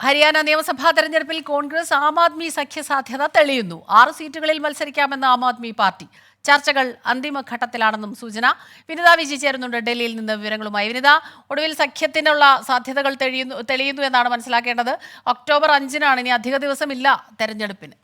ഹരിയാന നിയമസഭാ തെരഞ്ഞെടുപ്പിൽ കോൺഗ്രസ് ആം ആദ്മി സഖ്യസാധ്യത തെളിയുന്നു. ആറ് സീറ്റുകളിൽ മത്സരിക്കാമെന്ന ആം ആദ്മി പാർട്ടി. ചർച്ചകൾ അന്തിമഘട്ടത്തിലാണെന്നും സൂചന. വിനിത വിജി ചേരുന്നുണ്ട്. ഡൽഹിയിൽ നിന്ന് വിവരങ്ങളുമായി വിനിത. ഒടുവിൽ സഖ്യത്തിനുള്ള സാധ്യതകൾ തെളിയുന്നു തെളിയുന്നു എന്നാണ് മനസ്സിലാക്കേണ്ടത്. ഒക്ടോബർ അഞ്ചിനാണ് ഇനി അധിക ദിവസമില്ല തെരഞ്ഞെടുപ്പിന്.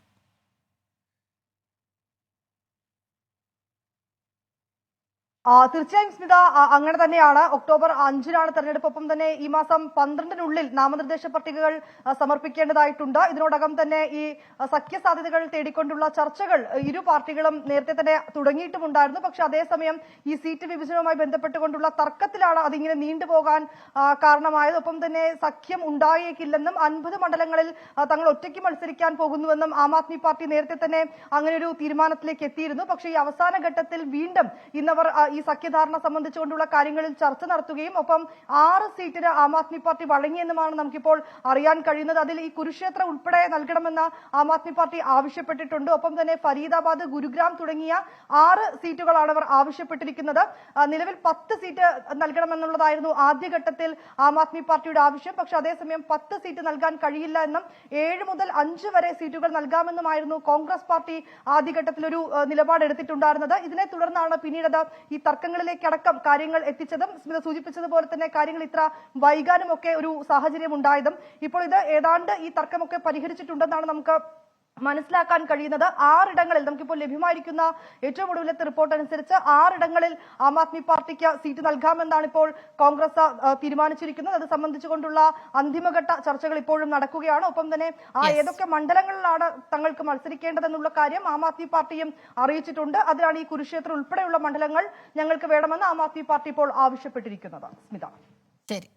തീർച്ചയായും സ്മിത അങ്ങനെ തന്നെയാണ്. ഒക്ടോബർ അഞ്ചിനാണ് തെരഞ്ഞെടുപ്പ്. ഒപ്പം തന്നെ ഈ മാസം പന്ത്രണ്ടിനുള്ളിൽ നാമനിർദ്ദേശ പട്ടികകൾ സമർപ്പിക്കേണ്ടതായിട്ടുണ്ട്. ഇതിനോടകം തന്നെ ഈ സഖ്യ സാധ്യതകൾ തേടിക്കൊണ്ടുള്ള ചർച്ചകൾ ഇരു പാർട്ടികളും നേരത്തെ തന്നെ തുടങ്ങിയിട്ടുമുണ്ടായിരുന്നു. പക്ഷെ അതേസമയം ഈ സീറ്റ് വിഭജനവുമായി ബന്ധപ്പെട്ടുകൊണ്ടുള്ള തർക്കത്തിലാണ് അതിങ്ങനെ നീണ്ടുപോകാൻ കാരണമായത്. ഒപ്പം തന്നെ സഖ്യം ഉണ്ടായേക്കില്ലെന്നും അൻപത് മണ്ഡലങ്ങളിൽ തങ്ങൾ ഒറ്റയ്ക്ക് മത്സരിക്കാൻ പോകുന്നുവെന്നും ആം ആദ്മി പാർട്ടി നേരത്തെ തന്നെ അങ്ങനെ ഒരു തീരുമാനത്തിലേക്ക് എത്തിയിരുന്നു. പക്ഷേ ഈ അവസാന ഘട്ടത്തിൽ വീണ്ടും ഇന്നവർ ഈ സഖ്യധാരണ സംബന്ധിച്ചുകൊണ്ടുള്ള കാര്യങ്ങളിൽ ചർച്ച നടത്തുകയും ഒപ്പം ആറ് സീറ്റിന് ആം ആദ്മി പാർട്ടി വഴങ്ങിയെന്നുമാണ് നമുക്കിപ്പോൾ അറിയാൻ കഴിയുന്നത്. അതിൽ ഈ കുരുക്ഷേത്ര ഉൾപ്പെടെ നൽകണമെന്ന് ആം ആദ്മി പാർട്ടി ആവശ്യപ്പെട്ടിട്ടുണ്ട്. ഒപ്പം തന്നെ ഫരീദാബാദ് ഗുരുഗ്രാം തുടങ്ങിയ ആറ് സീറ്റുകളാണ് അവർ ആവശ്യപ്പെട്ടിരിക്കുന്നത്. നിലവിൽ പത്ത് സീറ്റ് നൽകണമെന്നുള്ളതായിരുന്നു ആദ്യഘട്ടത്തിൽ ആം ആദ്മി പാർട്ടിയുടെ ആവശ്യം. പക്ഷെ അതേസമയം പത്ത് സീറ്റ് നൽകാൻ കഴിയില്ല എന്നും ഏഴ് മുതൽ അഞ്ച് വരെ സീറ്റുകൾ നൽകാമെന്നുമായിരുന്നു കോൺഗ്രസ് പാർട്ടി ആദ്യഘട്ടത്തിൽ ഒരു നിലപാടെടുത്തിട്ടുണ്ടായിരുന്നത്. ഇതിനെ തുടർന്നാണ് പിന്നീട് ഈ തർക്കങ്ങളിലേക്കടക്കം കാര്യങ്ങൾ എത്തിച്ചതും സ്മിത സൂചിപ്പിച്ചതുപോലെ തന്നെ കാര്യങ്ങൾ ഇത്ര വൈകാനും ഒക്കെ ഒരു സാഹചര്യം ഉണ്ടായതും ഇപ്പോൾ ഇത് ഏതാണ്ട് ഈ തർക്കമൊക്കെ പരിഹരിച്ചിട്ടുണ്ടെന്നാണ് നമുക്ക് മനസ്സിലാക്കാൻ കഴിയുന്നത് ആറിടങ്ങളിൽ നമുക്കിപ്പോൾ ലഭ്യമായിരിക്കുന്ന ഏറ്റവും ഒടുവിലത്തെ റിപ്പോർട്ട് അനുസരിച്ച് ആറിടങ്ങളിൽ ആം ആദ്മി പാർട്ടിക്ക് സീറ്റ് നൽകാമെന്നാണ് ഇപ്പോൾ കോൺഗ്രസ് തീരുമാനിച്ചിരിക്കുന്നത്. അത് സംബന്ധിച്ചുകൊണ്ടുള്ള അന്തിമഘട്ട ചർച്ചകൾ ഇപ്പോഴും നടക്കുകയാണ്. ഒപ്പം തന്നെ ആ ഏതൊക്കെ മണ്ഡലങ്ങളിലാണ് തങ്ങൾക്ക് മത്സരിക്കേണ്ടതെന്നുള്ള കാര്യം ആം ആദ്മി പാർട്ടിയും അറിയിച്ചിട്ടുണ്ട്. അതിലാണ് ഈ കുരുക്ഷേത്ര ഉൾപ്പെടെയുള്ള മണ്ഡലങ്ങൾ ഞങ്ങൾക്ക് വേണമെന്ന് ആം ആദ്മി പാർട്ടി ഇപ്പോൾ ആവശ്യപ്പെട്ടിരിക്കുന്നത്. സ്മിത. ശരി.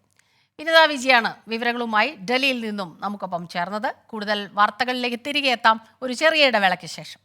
വിനിത വിജയാണ്. വിവരങ്ങളുമായി ഡൽഹിയിൽ നിന്നും നമുക്കൊപ്പം ചേർന്നത്. കൂടുതൽ വാർത്തകളിലേക്ക് തിരികെ എത്താം. ഒരു ചെറിയ ഇടവേളയ്ക്ക് ശേഷം.